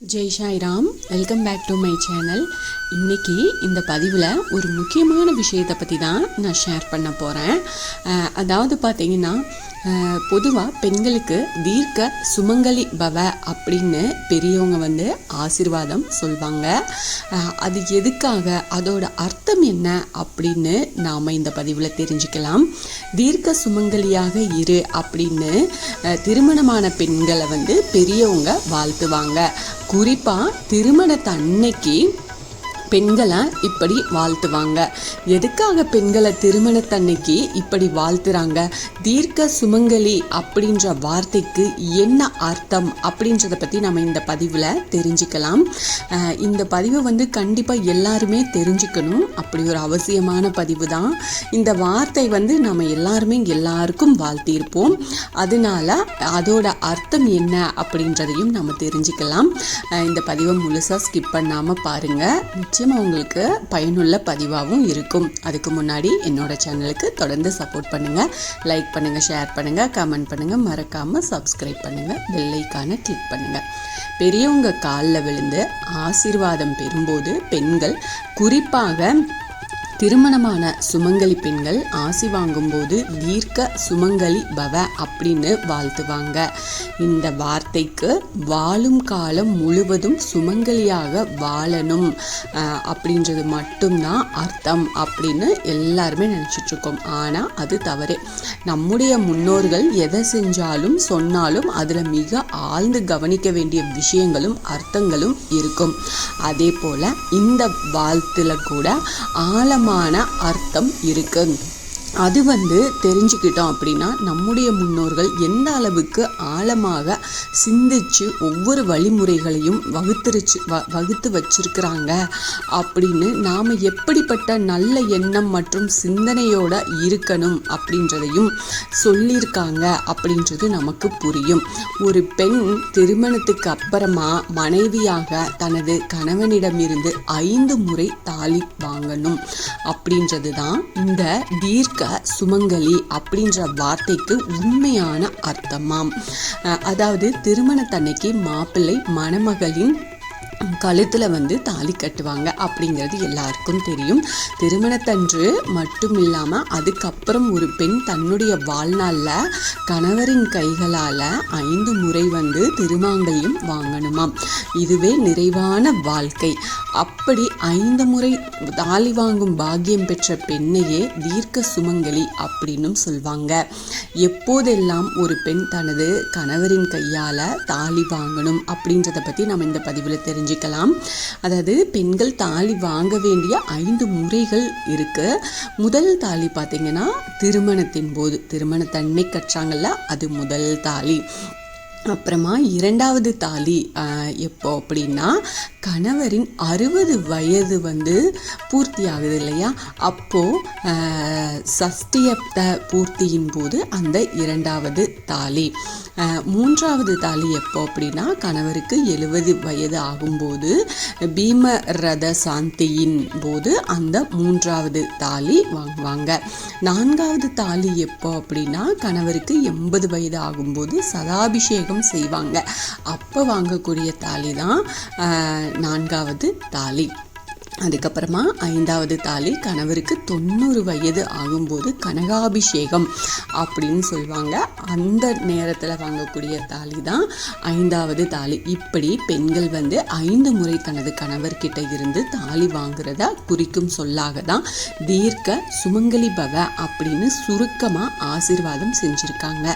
Jai Sairam welcome back to my channel. இன்னைக்கு இந்த பதிவில் ஒரு முக்கியமான விஷயத்தை பற்றி தான் நான் ஷேர் பண்ண போகிறேன் அதாவது பார்த்தீங்கன்னா பொதுவாக பெண்களுக்கு தீர்க்க சுமங்கலி பவ அப்படின்னு பெரியவங்க வந்து ஆசீர்வாதம் சொல்வாங்க. அது எதுக்காக? அதோட அர்த்தம் என்ன அப்படின்னு நாம் இந்த பதிவில் தெரிஞ்சுக்கலாம். தீர்க்க சுமங்கலியாக இரு அப்படின்னு திருமணமான பெண்களை வந்து பெரியவங்க வாழ்த்துவாங்க. குறிப்பாக திருமணத்தை அன்னைக்கு பெண்களை இப்படி வாழ்த்துவாங்க? எதுக்காக பெண்களை திருமணத்தன்னைக்கு இப்படி வாழ்த்துறாங்க? தீர்க்க சுமங்கலி அப்படின்ற வார்த்தைக்கு என்ன அர்த்தம் அப்படின்றத பற்றி நம்ம இந்த பதிவில் தெரிஞ்சுக்கலாம். இந்த பதிவை வந்து கண்டிப்பாக எல்லாருமே தெரிஞ்சுக்கணும். அப்படி ஒரு அவசியமான பதிவு தான் இந்த வார்த்தை வந்து நம்ம எல்லாருமே எல்லாருக்கும் வாழ்த்தியிருப்போம். அதனால அதோட அர்த்தம் என்ன அப்படின்றதையும் நம்ம தெரிஞ்சுக்கலாம். இந்த பதிவை முழுசாக ஸ்கிப் பண்ணாமல் பாருங்கள் நிச்சயமாக உங்களுக்கு பயனுள்ள பதிவாகவும் இருக்கும். அதுக்கு முன்னாடி என்னோட சேனலுக்கு தொடர்ந்து சப்போர்ட் பண்ணுங்கள் லைக் பண்ணுங்கள் ஷேர் பண்ணுங்கள் கமெண்ட் பண்ணுங்கள் மறக்காமல் சப்ஸ்கிரைப் பண்ணுங்கள் பெல்லைக்கான கிளிக் பண்ணுங்கள் பெரியவங்க காலில் விழுந்து ஆசீர்வாதம் பெறும்போது பெண்கள் குறிப்பாக திருமணமான சுமங்கலி பெண்கள் ஆசி வாங்கும்போது தீர்க்க சுமங்கலி பவ அப்படின்னு வாழ்த்துவாங்க. இந்த வார்த்தைக்கு வாழும் காலம் முழுவதும் சுமங்கலியாக வாழணும். அப்படின்றது மட்டும்தான் அர்த்தம் அப்படின்னு எல்லாருமே நினச்சிட்ருக்கோம். ஆனால் அது தவறு. நம்முடைய முன்னோர்கள் எதை செஞ்சாலும் சொன்னாலும் அதில் மிக ஆழ்ந்து கவனிக்க வேண்டிய விஷயங்களும் அர்த்தங்களும் இருக்கும். அதே போல் இந்த வாழ்த்தில் கூட ஆழம் ஆழமான அர்த்தம் இருக்கு. அது வந்து தெரிஞ்சுக்கிட்டோம் அப்படின்னா நம்முடைய முன்னோர்கள் எந்த அளவுக்கு ஆழமாக சிந்திச்சு ஒவ்வொரு வழிமுறைகளையும் வகுத்துருச்சு வ வகுத்து வச்சிருக்கிறாங்க அப்படின்னு நாம் எப்படிப்பட்ட நல்ல எண்ணம் மற்றும் சிந்தனையோட இருக்கணும் அப்படின்றதையும் சொல்லியிருக்காங்க அப்படின்றது நமக்கு புரியும். ஒரு பெண் திருமணத்துக்கு அப்புறமா மனைவியாக தனது கணவனிடமிருந்து ஐந்து முறை தாலி வாங்கணும் அப்படின்றது தான் இந்த தீர்க்க. சுமங்கலி அப்படின்ற வார்த்தைக்கு உண்மையான அர்த்தமாம். அதாவது திருமணத்தன்னைக்கு மாப்பிள்ளை மணமகளின் கழுத்தில் வந்து தாலி கட்டுவாங்க அப்படிங்கிறது எல்லாருக்கும் தெரியும். திருமணத்தன்று மட்டும் இல்லாமல் அதுக்கப்புறம் ஒரு பெண் தன்னுடைய வாழ்நாளில் கணவரின் கைகளால் ஐந்து முறை வந்து திருமாங்கல்யம் வாங்கணுமாம் இதுவே நிறைவான வாழ்க்கை. அப்படி ஐந்து முறை தாலி வாங்கும் பாக்கியம் பெற்ற பெண்ணையே தீர்க்க சுமங்கலி அப்படின்னும் சொல்வாங்க. எப்போதெல்லாம் ஒரு பெண் தனது கணவரின் கையால் தாலி வாங்கணும் அப்படின்றத பற்றி நம்ம இந்த பதிவில் தெரிஞ்சுக்கலாம். அதாவது பெண்கள் தாலி வாங்க வேண்டிய ஐந்து முறைகள் இருக்கு. முதல் தாலி பார்த்தீங்கன்னா திருமணத்தின் போது திருமணத்தன்மை கற்றாங்கல்ல அது முதல் தாலி. அப்புறமா இரண்டாவது தாலி எப்போ அப்படின்னா கணவரின் அறுபது வயது வந்து பூர்த்தி ஆகுது இல்லையா? அப்போது சஷ்டியப்த பூர்த்தியின் போது அந்த இரண்டாவது தாலி. மூன்றாவது தாலி எப்போ அப்படின்னா கணவருக்கு எழுபது வயது ஆகும்போது பீம ரத சாந்தியின் போது அந்த மூன்றாவது தாலி வாங்குவாங்க. நான்காவது தாலி எப்போ அப்படின்னா கணவருக்கு எண்பது வயது ஆகும்போது சதாபிஷேகம் செய்வாங்க. அப்போ வாங்கக்கூடிய தாலி தான் நான்காவது தாலி. அதுக்கப்புறமா ஐந்தாவது தாலி கணவருக்கு தொண்ணூறு வயது ஆகும்போது கனகாபிஷேகம் அப்படின்னு சொல்லுவாங்க. அந்த நேரத்தில் வாங்கக்கூடிய தாலி தான் ஐந்தாவது தாலி. இப்படி பெண்கள் வந்து ஐந்து முறை தனது கணவர்கிட்ட இருந்து தாலி வாங்குறத குறிக்கும் சொல்லாக தான் தீர்க்க சுமங்கலி பவ அப்படின்னு சுருக்கமாக ஆசிர்வாதம் செஞ்சுருக்காங்க.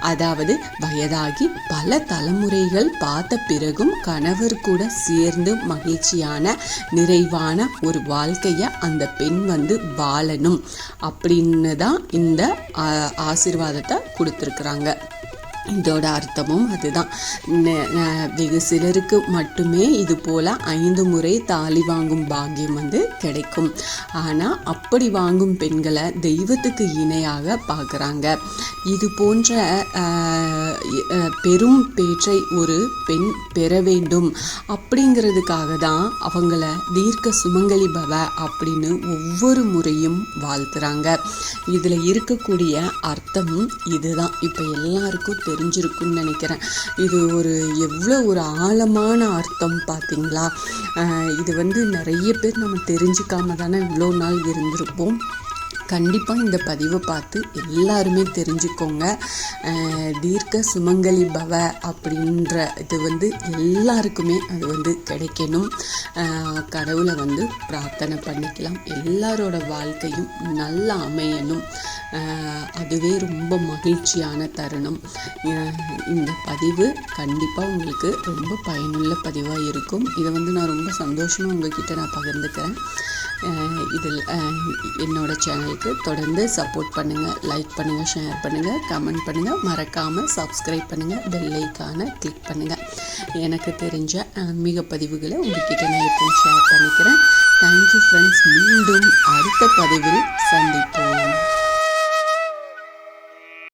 அதாவது வயதாகி பல தலைமுறைகள் பார்த்த பிறகும் கணவர் கூட சேர்ந்து மகிழ்ச்சியான நிறைவு நிறைவான ஒரு வாழ்க்கையை அந்த பெண் வந்து வாழணும் அப்படின்னு தான் இந்த ஆ, ஆசீர்வாதத்தை கொடுத்துருக்குறாங்க. இதோட அர்த்தமும் அதுதான். வெகு சிலருக்கு மட்டுமே இது போல ஐந்து முறை தாலி வாங்கும் பாக்கியம் வந்து கிடைக்கும். ஆனால் அப்படி வாங்கும் பெண்களை தெய்வத்துக்கு இணையாக பார்க்குறாங்க. இது போன்ற பெரும் பேற்றை ஒரு பெண் பெற வேண்டும். அப்படிங்கிறதுக்காக தான் அவங்கள தீர்க்க சுமங்கலி பவ அப்படின்னு ஒவ்வொரு முறையும் வாழ்த்துறாங்க. இதில் இருக்கக்கூடிய அர்த்தம் இதுதான். இப்போ எல்லாருக்கும் தெரியும் தெரிஞ்சிருக்குன்னு நினைக்கிறேன். இது ஒரு எவ்வளோ ஒரு ஆழமான அர்த்தம் பார்த்தீங்களா? இது வந்து நிறைய பேர் நம்ம தெரிஞ்சுக்காம தானே இவ்வளோ நாள் இருந்திருப்போம். கண்டிப்பாக இந்த பதிவை பார்த்து எல்லாருமே தெரிஞ்சுக்கோங்க. தீர்க்க சுமங்கலி பவ அப்படின்ற இது வந்து எல்லாருக்குமே அது வந்து கிடைக்கணும். கடவுளை வந்து பிரார்த்தனை பண்ணிக்கலாம். எல்லாரோட வாழ்க்கையும் நல்லா அமையணும். அதுவே ரொம்ப மகிழ்ச்சியான தருணம். இந்த பதிவு கண்டிப்பாக உங்களுக்கு ரொம்ப பயனுள்ள பதிவாக இருக்கும். இதை வந்து நான் ரொம்ப சந்தோஷமாக உங்ககிட்ட நான் பகிர்ந்துக்கிறேன். இதில் என்னோடய சேனலுக்கு தொடர்ந்து சப்போர்ட் பண்ணுங்கள் லைக் பண்ணுங்கள் ஷேர் பண்ணுங்கள் கமெண்ட் பண்ணுங்கள் மறக்காமல் சப்ஸ்கிரைப் பண்ணுங்கள் பெல்லைக்கான கிளிக் பண்ணுங்கள் எனக்கு தெரிஞ்ச ஆன்மீக பதிவுகளை உங்ககிட்ட நான் எப்பவும் ஷேர் பண்ணிக்கிறேன். தேங்க்யூ ஃப்ரெண்ட்ஸ் மீண்டும் அடுத்த பதிவில் சந்திப்போம்.